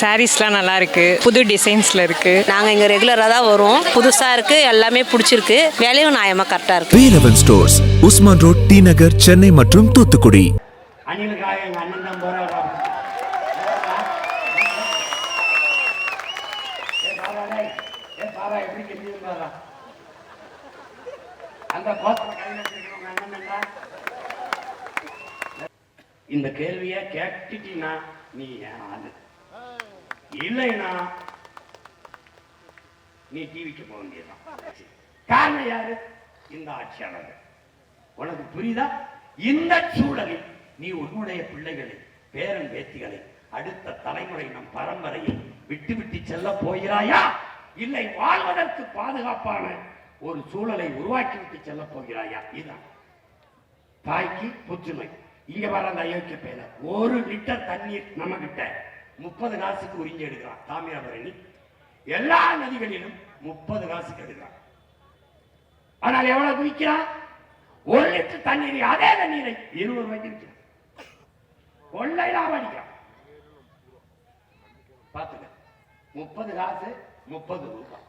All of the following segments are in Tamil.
சாரீஸ்லாம் நல்லா இருக்கு புது டிசைன்ஸ்ல இருக்கு. நாங்கள் இங்கே ரெகுலராக தான் வருவோம் புதுசாக இருக்குது எல்லாமே பிடிச்சிருக்கு. விலையும் நியாயமாக கரெக்டாக இருக்குது Velavan stores Usman road T Nagar Chennai மற்றும் தூத்துக்குடி. இந்த கேள்வியை கேட்டுட்டீங்கன்னா நீ ஆளு? இல்லைன்னா நீ டிவிக்கு போக வேண்டியதான் காரணம் யாரு? இந்த ஆட்சியாளர்கள். உனக்கு புரியுதா? இந்த சூழலில் நீ உன்னுடைய பிள்ளைகளை பேரன் பேத்திகளை அடுத்த தலைமுறை நம் பரம்பரையை விட்டு விட்டு செல்ல போகிறாயா? இல்லை வாழ்வதற்கு பாதுகாப்பான ஒரு சூழலை உருவாக்கி விட்டு செல்ல போகிறாயா? இதுதான். தாய்க்கு புற்றுநோய். இங்க வர அந்த அயோக்கிய பேர ஒரு லிட்டர் தண்ணீர் நம்ம கிட்ட முப்பது காசுக்கு உறிஞ்சி எடுக்கிறான் தாமிரபரணி எல்லா நதிகளிலும் முப்பது காசுக்கு எடுக்கிறான். ஆனால் எவ்வளவு விற்கிறான் ஒரு லிட்டர் தண்ணீரை அதே தண்ணீரை இருபது ரூபாய்க்கு விற்கிறான். கொள்ளை லாபம் அடிக்கிறான். பார்த்துக்க முப்பது காசு முப்பது ரூபாய்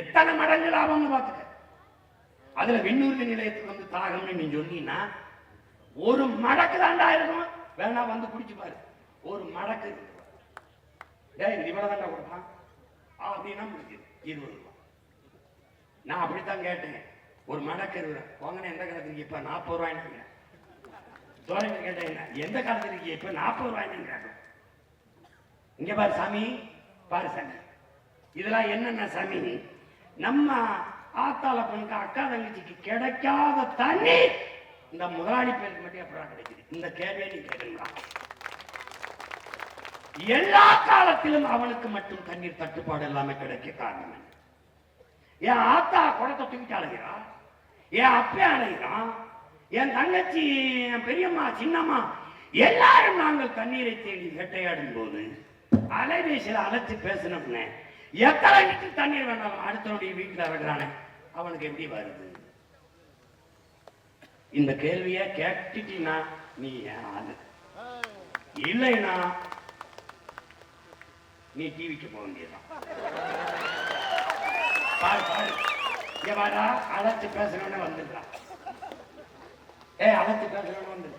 எத்தனை மடங்கு லாபம்னு பார்த்துக்க அதுல விண்ணூர்தி நிலையத்துக்கு வந்து தாகம்னு நீ சொன்னீங்கன்னா ஒரு மடக்கு தாண்டா இருக்கும். வேணா வந்து குடிச்சு பாரு. ஒரு மடக்கு. இருக்கு. டேய் இவ்வளவு தாண்டா கொடுப்பான் அப்படின்னா இருபது ரூபாய் நான் அப்படித்தான் கேட்டேன். ஒரு மடக்கு இருபது போங்கன்னு எந்த காலத்துக்கு இப்ப நாற்பது ரூபாய்ன்னு தோரணை கேட்டேன் என்ன? எந்த காலத்துக்கு இப்ப நாற்பது ரூபாய்ன்னு இங்க பாரு சாமி பாரு சாமி. இதெல்லாம் என்னென்ன சாமி? நம்ம ஆத்தால பொண்ணுக்கு அக்கா தங்கச்சிக்கு கிடைக்காத தண்ணி இந்த முதலாளி பேருக்கு மட்டும் எப்படா கிடைக்குது. இந்த கேள்வியை நீ கேட்கலாம் எல்லா காலத்திலும் அவனுக்கு மட்டும் தண்ணீர் தட்டுப்பாடு எல்லாமே கிடைக்க காரணம் என் ஆத்தா குடத்தை தூக்கிட்டு அழகிறா என் அப்பே அழகிறான் என் தங்கச்சி என் பெரியம்மா சின்னம்மா எல்லாரும் நாங்கள் தண்ணீரை தேடி வேட்டையாடும் போது அலைபேசியில் அழைச்சி பேசினோம்னே. எத்தனை லிட்டர் தண்ணீர் வேண்டாம் அடுத்தவனுடைய வீட்டில் இறங்குறானே அவனுக்கு எப்படி வருது? இந்த கேள்வியை கேட்டுட்டீங்கன்னா நீ ஏன் ஆளு? இல்லைன்னா நீ டிவிக்கு போக வேண்டியதான் பாரு பாரு. இங்க வாடா அழைச்சு பேசணும்னு வந்துடுறான். ஏ அழைச்சு பேசணும்னு வந்து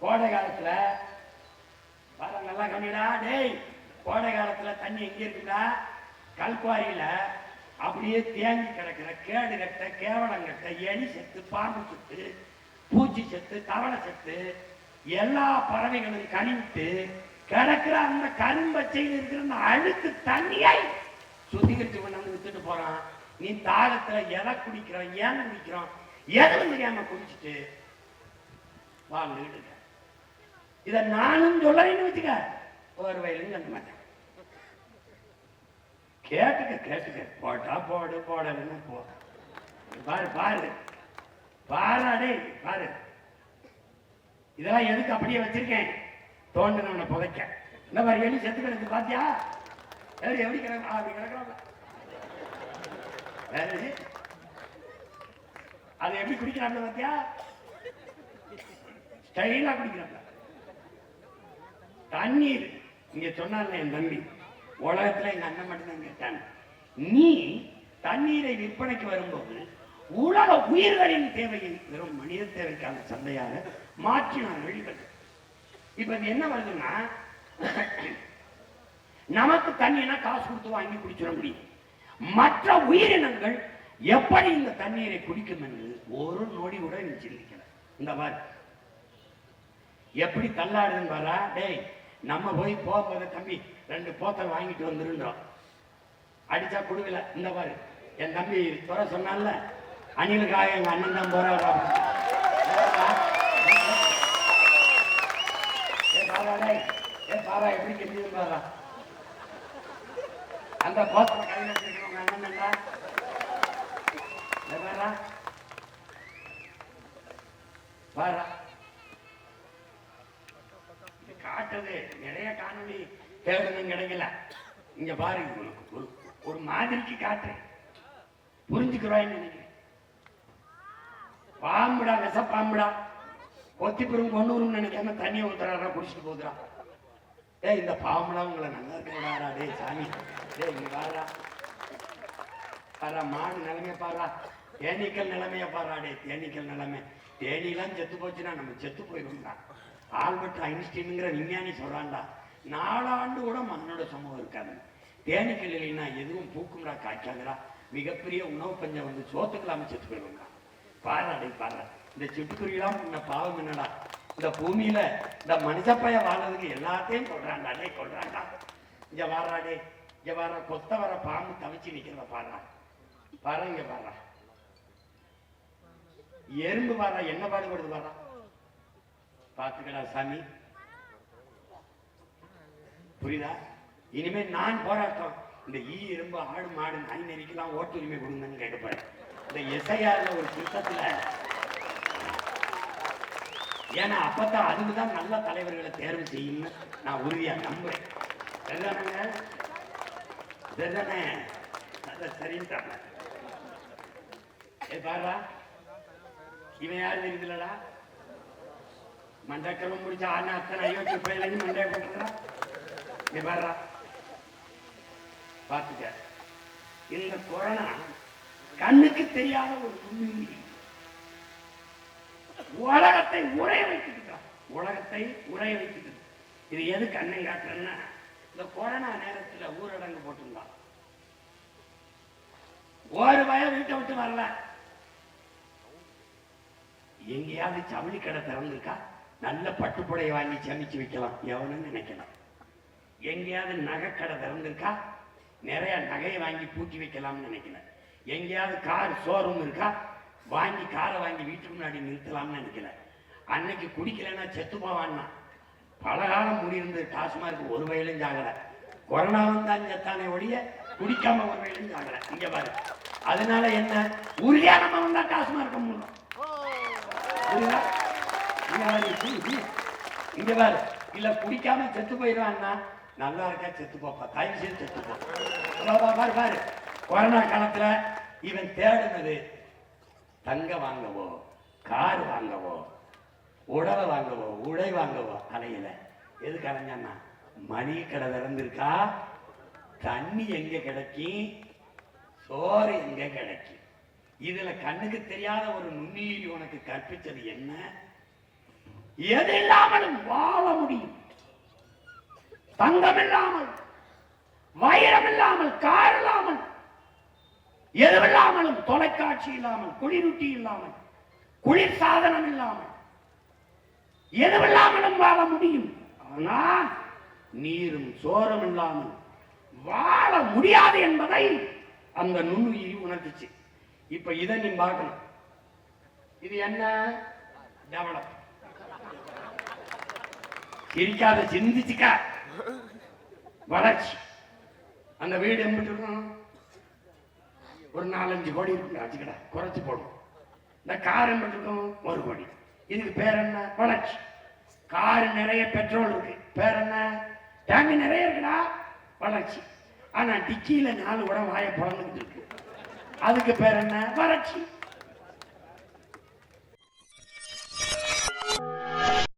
கோடை காலத்துல வர நல்லா கண்ணிடா டேய். கோடை காலத்துல தண்ணி எங்க இருக்குடா? கல்குவாரியில அப்படியே தேங்கி கிடக்கிற கேடு கட்ட கேவலங்கட்ட எலி செத்து பாம்பு செத்து பூச்சி செத்து தவளை செத்து எல்லா பறவைகளும் கனிவிட்டு கிடக்கிற அந்த கரும்பச்சையில் இருக்கிற அந்த அழுக்கு தண்ணியை சுத்திகரிச்சு கொண்டு வந்து வித்துட்டு போறான். நீ தாகத்துல எதை குடிக்கிறோம் ஏன் குடிக்கிறோம் எதுவும் தெரியாம குடிச்சிட்டு வாழ்ந்துகிட்டு இத நானும் சொல்லறேன்னு வச்சுக்க ஒரு வயலும் சொல்ல மாட்டேன். கேட்டுக்க கேட்டுக்க போட்டா போடு போடலன்னு போ. பாரு பாரு. பாரு அடே பாரு. இதெல்லாம் எதுக்கு அப்படியே வச்சிருக்கேன்? தோண்டினவனை புதைக்க. இந்த மாதிரி எலி செத்து கிடக்கு பாத்தியா? எலி எப்படி கிடக்கா? அப்படி கிடக்குறாங்க வேற அது எப்படி குடிக்கிறாங்க பாத்தியா? ஸ்டைலா குடிக்கிறாங்க தண்ணீர். இங்க சொன்னால என் தம்பி. உலகத்துல எங்க அண்ணன் மட்டும்தான் கேட்டாங்க நீ தண்ணீரை விற்பனைக்கு வரும்போது உலக உயிர்களின் தேவையை வெறும் மனித தேவைக்கான சந்தையாக மாற்றினார்கள் இவர்கள் இப்ப இது என்ன வருதுன்னா நமக்கு தண்ணினா காசு கொடுத்து வாங்கி குடிச்சிட முடியும். மற்ற உயிரினங்கள் எப்படி இந்த தண்ணீரை குடிக்கும் என்று ஒரு நொடி கூட நீ இந்த மாதிரி எப்படி தள்ளாடுதுன்னு வரா டேய் நம்ம போய் போகும்போது தம்பி ரெண்டு போத்தல் வாங்கிட்டு வந்துருன்றோம். அடிச்சா கொடுக்கல. இந்த பாரு. என் தம்பி துறை சொன்னான்ல? அணிலுக்காக எங்க அண்ணன் தான் போறாரு ஏ ஏ பாரா எப்படி பாரா? அந்த கையில் வச்சிருக்கிறவங்க அண்ணன்டா பாரா. பாரா. இது காட்டுது. நிறைய கிடைக்கல. இங்க பாருங்க ஒரு ஒரு மாதிரிக்கு காட்டு புரிஞ்சுக்கிறோன்னு நினைக்கிறேன்? பாம்புடா விஷ பாம்புடா கொத்திப்புறம் கொண்டு நினைக்காம தண்ணியை ஊத்துறாரா குடிச்சிட்டு போகுதுரா ஏ இந்த பாவம்லாம் உங்களை நல்லா இருக்க டே சாமி. டே இங்க வாரா பாரா மாடு நிலைமைய பாரா. தேனீக்கள் நிலைமைய பாரா டே தேனீக்கள் நிலைமை. தேனீலாம் செத்து போச்சுன்னா நம்ம செத்து போயிடும்டா. ஆல்பர்ட் ஐன்ஸ்டீனுங்கிற விஞ்ஞானி சொல்றான்டா நாலாண்டு கூட மண்ணோட சமூகம் இருக்காது. தேனீக்கள் இல்லைன்னா எதுவும் பூக்கும்டா காய்க்காதுடா. மிகப்பெரிய உணவு பஞ்சம் வந்து சோத்துக்கலாம செத்து போயிடும்டா. பாரா டே பாரா. இந்த சிட்டுக்குருவிலாம் இந்த பாவம் என்னடா? இந்த பூமியில இந்த மனுஷப்பைய வாழ்றதுக்கு எல்லாத்தையும் கொள்றான்டா டே கொள்றான்டா. இங்க வாரா டே இங்க வாரா கொத்த வர பாம்பு தவிச்சு நிக்கிறத பாடுறா பாரு இங்க பாடுறா எறும்பு பாரா என்ன பாடுபடுது பாரா பாத்துக்கடா சாமி. புரியுதா? இனிமே நான் போராட்டம். இந்த ஈ எறும்பு ஆடு மாடு நாய் நெறிக்கெல்லாம் ஓட்டு உரிமை கொடுங்கன்னு கேட்கப்பேன் இந்த எஸ்ஐஆர்ல ஒரு திட்டத்துல ஏன்னா அப்பதான் அதுக்குதான் நல்ல தலைவர்களை தேர்வு செய்யும்னு நான் உறுதியா நம்புறேன். சரிதானங்க? சரிதானே? அதான் சரின்ட்டாங்க ஏ பாருடா. இவன் யாரு தெரியுதுலடா? மண்டக்கரம் முடிச்ச ஆனா அத்தனை அயோத்தி பயிலையும் மண்டைய போட்டுறா நீ பாருடா. பார்த்துக்க. இந்த கொரோனா கண்ணுக்கு தெரியாத ஒரு நுண்ணுயிரி உலகத்தை உரைய வைத்துக்கிட்டோம். உலகத்தை உரைய வைத்துக்கிட்டு இது எது கண்ணை காட்டுறேன்னா இந்த கொரோனா நேரத்துல ஊரடங்கு போட்டிருந்தோம். ஒரு பய வீட்டை விட்டு வரல. எங்கேயாவது ஜவுளி கடை திறந்துருக்கா? நல்ல பட்டுப்புடைய வாங்கி சமைச்சு வைக்கலாம். எவனும் நினைக்கலாம். எங்கேயாவது நகைக்கடை திறந்துருக்கா? நிறைய நகையை வாங்கி பூட்டி வைக்கலாம்னு நினைக்கிறேன் எங்கேயாவது கார் ஷோரூம் இருக்கா? வாங்கி காரை வாங்கி வீட்டுக்கு முன்னாடி நிறுத்தலாம்னு நினைக்கிறேன் அன்னைக்கு குடிக்கலைன்னா செத்து போவான்னா. பலகாலம் முடியிருந்து டாஸ்மார்க் ஒரு வயலும் ஜாகல. கொரோனா தான் செத்தானே ஒழிய குடிக்காம ஒரு வயலும் ஜாகல. இங்க பாரு. அதனால என்ன? உறுதியா நம்ம வந்தா டாஸ்மார்க் மூலம் இங்க பாரு, இல்ல குடிக்காம செத்து போயிடுவான்னா நல்லா இருக்கா செத்து போப்பா. தயவு செய்து செத்து போ. பாரு பாரு. கொரோனா காலத்துல இவன் தேடுனது தங்க வாங்கவோ கார் வாங்கவோ உடவை வாங்கவோ உடை வாங்கவோ அலையில. எதுக்கு அலைஞ்சான்னா மணி கடை திறந்திருக்கா? தண்ணி எங்க கிடைக்கும் சோறு எங்க கிடைக்கும் இதுல கண்ணுக்கு தெரியாத ஒரு நுண்ணுயிரி உனக்கு கற்பிச்சது என்ன? எது இல்லாமலும் வாழ முடியும். தங்கம் இல்லாமல் வைரம் இல்லாமல் கார் இல்லாமல் எதுவில்லாமலும் தொலைக்காட்சி இல்லாமல் குளிரூட்டி இல்லாமல் குளிர் சாதனம் இல்லாமல் எதுவில்லாமலும் வாழ முடியும். ஆனால் நீரும் சோரம் இல்லாமல் வாழ முடியாது என்பதை அந்த நுண்ணுயிரி உணர்த்துச்சு. இப்ப இதை நீ பார்க்கணும். இது என்ன? டெவலப். சிரிக்காத சிந்திச்சுக்க. வளர்ச்சி. அந்த வீடு எம்பிட்டு இருக்கணும் ஒரு நாலஞ்சு கோடி இருக்கும் வச்சுக்கடா. குறைச்சு போடும் இந்த கார் எம்பிட்டு இருக்கும் ஒரு கோடி. இதுக்கு பேர் என்ன? வளர்ச்சி. கார் நிறைய பெட்ரோல் இருக்கு. பேர் என்ன? டேங்கு நிறைய இருக்குடா. வளர்ச்சி. ஆனா டிக்கியில நாலு உடம்பு வாய பிறந்துட்டு இருக்கு. அதுக்கு பேர் என்ன? வறட்சி.